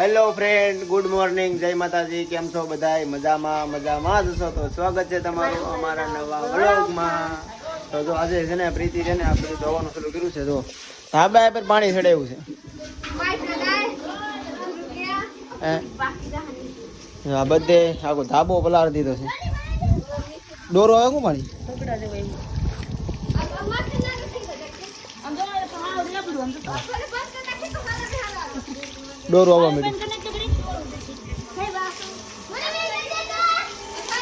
Hello friend good morning જય માતાજી કેમ છો બધાય? મજામાં મજામાં. જ છો તો સ્વાગત છે તમારું અમારા નવા વ્લોગમાં. તો જો આજે છે ને પ્રીતિ છે ને આ બધું ધોવાનું શરૂ કર્યું છે જો. ધાબા પર પાણી ચડાવ્યું છે. હે? આ બધે આખો ધાબો પલાર દીધો છે. દોરો આવે શું પાણી દોરો આવવા માંડ્યું.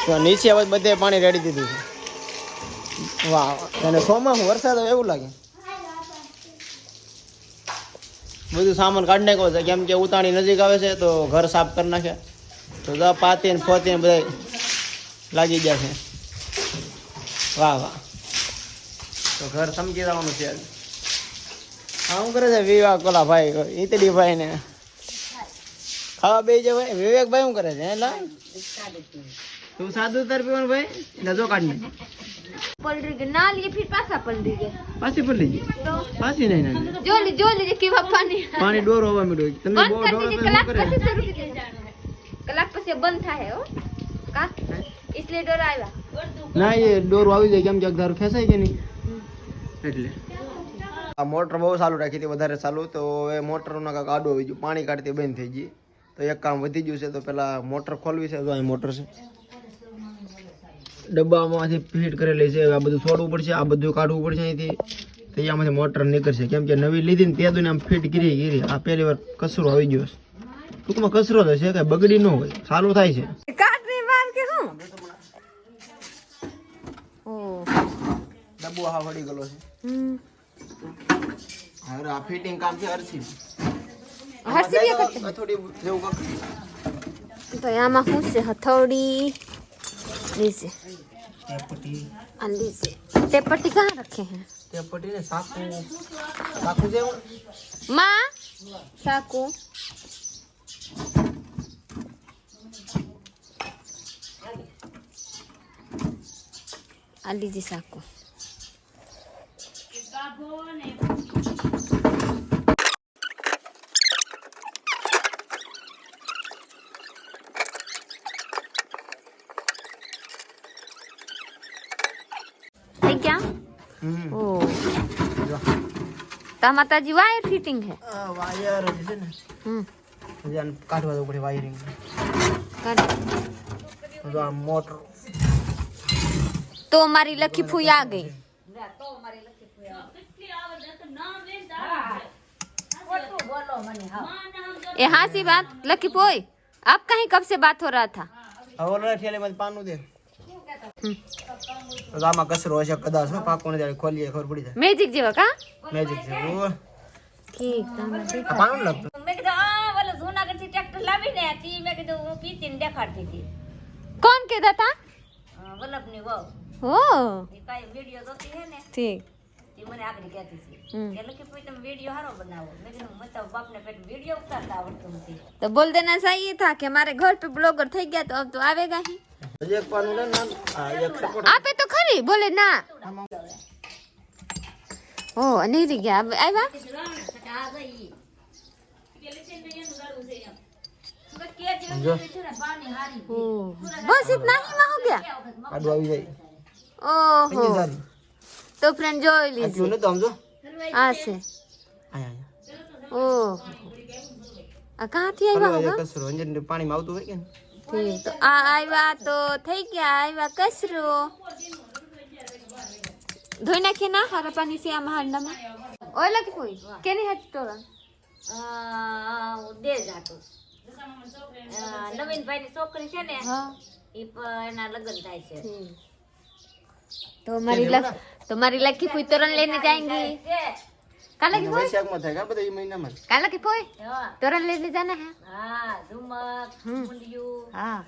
તો નીચે હવે બધે પાણી રેડી દીધું છે. વાહ અને સોમાં વરસાદ આવે એવું લાગે? બધું સામાન કાઢી નાખ્યો છે. કેમ કે ઉતાણી નજીક આવે છે તો ઘર સાફ કરી નાખે. તો દા પાતી ને ફોતી ને બધા લાગી ગયા છે. વાહ વાહ. તો ઘર સમજી જવાનું છે. હા શું કરે છે? વિવાહ કોલા ભાઈ ઈતડી ભાઈ ને હા બે જવે વિવેકભાઈ શું કરે છે એલા તું સાદું તાર પીવાનું ભાઈ નજો કાઢને પલડી ગઈ ના લીએ ફિર પાછા પલડી ગયા પાછી પલડી ગઈ પાછી નહીં ના જો લી જો લી કેવા પાણી પાણી ડોર હોવા મળ્યો તમે બહુ ડોર કલાક પછી શરૂ કરી કલાક પછી બંધ થાય હો કા એટલે ડોર આવ્યા ના એ ડોર આવી જાય કેમ કે ધારો ફેસાય કે નહીં એટલે આ મોટર બહુ સારું રાખી હતી વધારે સારું તો એ મોટરનો કાંક આડો આવી ગયું પાણી કાઢતી બંધ થઈ ગઈ તો એક કામ વધી ગયું છે તો પેલા મોટર ખોલવી છે. તો અહીં મોટર છે. ડબ્બામાંથી ફિટ કરેલી છે આ બધું છોડવું પડશે આ બધું કાઢવું પડશે અહીંથી. તો મોટર નીકળશે. કેમ કે નવી લીધી ને તે દુને આમ ફિટ કરી ગીરી. આ પહેલી વાર કસરો આવી ગયો છે. ટૂંકમાં કસરો તો છે કઈ બગડી ન હોય. સારું થાય છે. ડબ્બો હા વળી ગયેલો છે. હવે આ ફિટિંગ કામ છે અરસી हर्षी भी करते થોડી જેવું કાંક हैं। तो यहाँ में हूँ से हथौड़ी लीजिए हाँ, लीजिए टेपट्टी कहाँ रखे हैं તે પટીને સાકુ સાકુ જેવું माँ साकू आ लीजिए साकू ता माता जी वायर फिटिंग है। वायर है ने। हम्म। जान काटवा दो पड़े वायरिंग काट। तो आ मोटर तो हमारी लकी फुई आ गई। तो हमारी लकी फुई आ गई कितनी आवाज़ है तो नाम ले दा बोलो मने ए हाँ सी बात लकी पोई आप कहीं कब से बात हो रहा था? हाँ, अब बोल रहा ठेले में पानू दे। આમાં કસરો હશે કદાચ હો પાકોને ત્યારે ખોલીએ ખબર પડી જાય મેજિક જેવો કા મેજિક જેવો ઠીક તમે પાનું લાગતું મેં કીધું આ વાલો જૂનાગઢ થી ટ્રેક્ટર લાવીને તી મેં કીધું હું પીતીને દેખાડતી હતી કોણ કહેતા તા વલ્લભ ની વહુ હો એ કાઈ વિડિયો જોતી હે ને ઠીક ઈ મને આગળ કહેતી હતી કે લખી પછી તમે વિડિયો હારો બનાવો મેં કીધું મને તો બાપને પેટ વિડિયો ઉતારતા આવડતું નથી તો બોલ દેના સહી થા કે મારે ઘર पे બ્લોગર થઈ ગયા તો અબ તો આવેગા હી આપે તો ખરી બોલે ના. ઓ નીરી ગયા. આવ્યા? બસ ઇતના માં ઓહો. તો ફ્રેન્ડ જોઈ લીધી. ને તો સમજો આ કાંથી આવ્યા હોગા આવતું હોય કે ઠીક તો આ આવ્યા તો થઈ ગયા આવ્યા કસરો. ધોઈ નાખીએ ના હારા પાણી છે આમાં હાંડામાં ઓય લખી કોઈ કેની હતી તોરણ અ, દે જાતું. નવીનભાઈ ની છોકરી છે ને એના લગ્ન થાય છે. તો મારી તો મારી લખી કોઈ તોરણ લઈને જાएंगी કાલે કે પોઈ વૈશાખમાં થાય કા બધા એ મહિનામાં કાલે કે પોઈ તોરણ લઈ લઈ જાને હા. ઝુમક મુંડિયું હા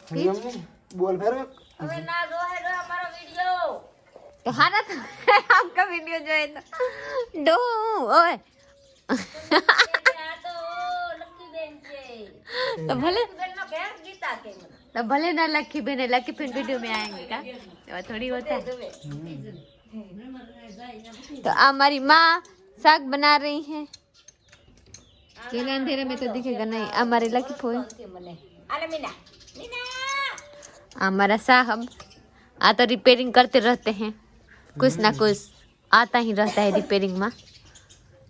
બોલ ફેર હવે ના રોહે રો અમારો વિડિયો. તો હારા તો આપકા વિડિયો જોએ તો. ડો ઓય. તો ભલે. ના લખી બેને લખી બેન વિડિયો મેં આएंगे કા? થોડી હોતા તો આ મારી માં साग बना रही हैं। केला अंधेरे में तो दिखेगा नहीं। हमारे लकी फ़ोन हमारा साहब आ तो रिपेयरिंग करते रहते हैं। कुछ ना हम्म। कुछ आता ही रहता है रिपेयरिंग में।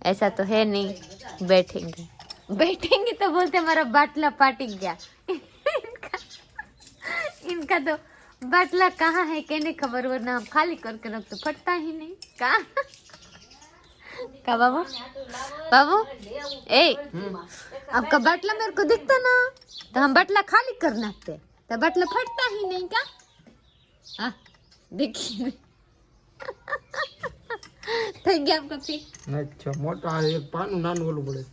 ऐसा तो है नहीं। बैठेंगे। बैठेंगे तो बोलते हमारा बाटला पाटी गया। इनका इनका तो बाटला कहाँ है? कहने खबर वरना हम खाली करके रख तो फटता ही नहीं। कहाँ? का बाबू? बाबू? ए अब का बटला मेरे को दिखता ना तो हम बटला खाली करना नाते तो बटला फटता ही नहीं क्या? देखिए थैंक यू आपका फ़ी अच्छा मोटा है एक पान नान बोलो बड़े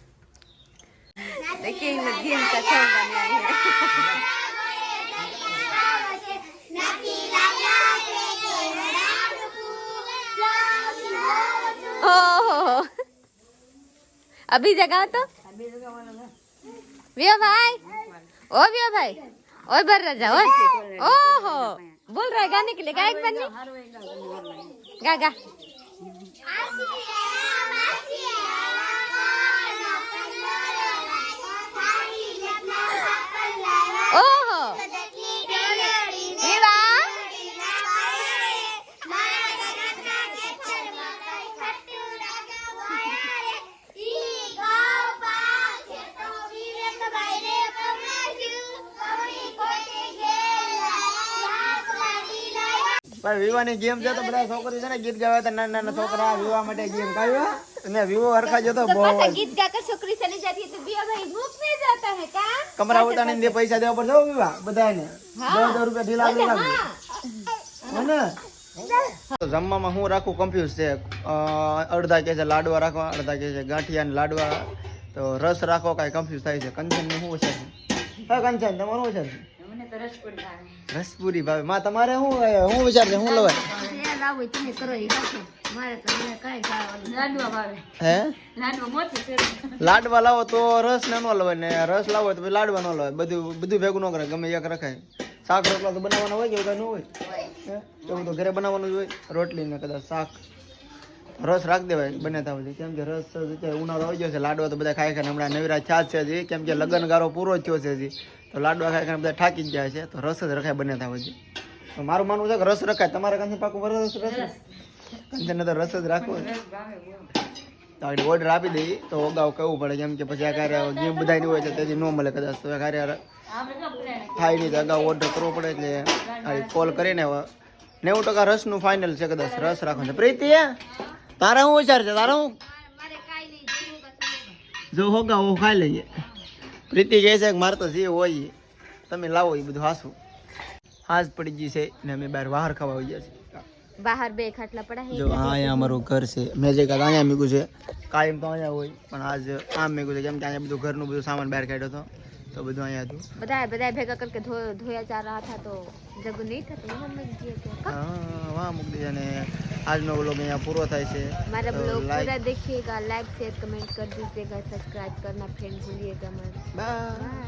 देखिए नदी का छोड़ आई है। ओहो अभी जगाओ तो वियो भाई ओ वियो भाई ओए बर राजा ओए ओहो बोल रहा है गाने के लिए गा एक बार नहीं गा गा ભાઈ વિવાની ગેમ છે બધા છોકરી છે ને ગીત ગાવે તો નાના નાના છોકરા વિવાહ માટે ગેમ ગાવ્યા અને વિવો હરખા જતો બહુ ગીત ગાકર છોકરી ચલી જતી તો બિયા ભાઈ ભૂખ મે જાતા હે કા? કમરા ઉતાને દે પૈસા દેવા પડશે વિવાહ બધાને 2000 રૂપિયા ઢીલા ઢીલા. અને જમવામાં હું રાખું કન્ફ્યુઝ છે. અડધા કે છે લાડવા રાખવા અડધા કે છે ગાંઠિયા ને લાડવા. તો રસ રાખો કઈ કન્ફ્યુઝ થાય છે. કંચન ને શું છે? હા કંચન તમારું શું છે? રસપુરી ભાવે. માં તમારે શું શું વિચાર છે શું લવાય? લાવો તમે કરો એ રાખો. મારે તો મને કાંઈ ખાવાનું લાડવા હે? લાડવા મોતી છે. લાડવા લાવો તો રસ ને ન લવાય ને રસ લાવો તો લાડવા ન લવાય. બધું બધું ભેગું ન કરે ગમે એક રખાય. શાક રોટલા તો બનાવવાના હોય કે ન હોય? હે? એવું તો ઘરે બનાવવાનું જ હોય રોટલી ને કદાચ શાક. રસ રાખી દેવાય બને ત્યાં સુધી. કેમ કે રસ અત્યારે ઉનાળો આવી ગયો છે લાડવા તો બધા ખાઈ ખાઈને હમણાં નવીરા છાશ છે હજી. કેમ કે લગ્ન ગારો પૂરો થયો છે હજી. તો લાડવા ખાઈ ખાઈને બધા થાકી જ જાય છે. તો રસ જ રખાય બને ત્યાં સુધી. તો મારું માનવું છે કે રસ રખાય. તમારે કાંથી પાકું રસ રસ. કંચન તો રસ જ રાખવો તો આગળ ઓર્ડર આપી દઈએ તો અગાઉ કહેવું પડે? કેમ કે પછી આ કાર્ય ગેમ બધાની હોય છે તેથી ન મળે કદાચ. તો આ કાર્ય થાય નહીં તો અગાઉ ઓર્ડર કરવો પડે એટલે કોલ કરીને નેવું ટકા રસનું ફાઇનલ છે કદાચ. રસ રાખવાનું પ્રીતિ! તારા શું વિચાર છે? તારા હું? જો હોગા હું ખાઈ લઈએ. પ્રીતિ કહે છે કે મારે તો જે હોય તમે લાવો એ બધું હાસું હાજ પડી ગઈ છે ને અમે બહાર બહાર ખાવા આવી ગયા છે બહાર બે ખાટલા પડ્યા હે જો હા અહીંયા અમારું ઘર છે. મેં જે કાંઈ અહીંયા મૂક્યું છે કાયમ તો અહીંયા હોય પણ આજ આમ મૂક્યું છે. કેમ કે અહીંયા બધું ઘરનું બધું સામાન બહાર કાઢ્યો હતો. તો બધું અહીંયા હતું. બધા બધા ભેગા ਕਰਕੇ ધોયા ચા રહ્યા હતા તો જગ નહીં થતું? મમ્મી જે હા વાહ મુકદી અને આજનો બ્લોગ અહીંયા પૂરો થાય છે. મારા બ્લોગ પૂરા દેખિયેગા લાઈક શેર કમેન્ટ કર દીજીએગા સબસ્ક્રાઇબ કરના ફ્રેન્ડ ભૂલિએગા મત બાય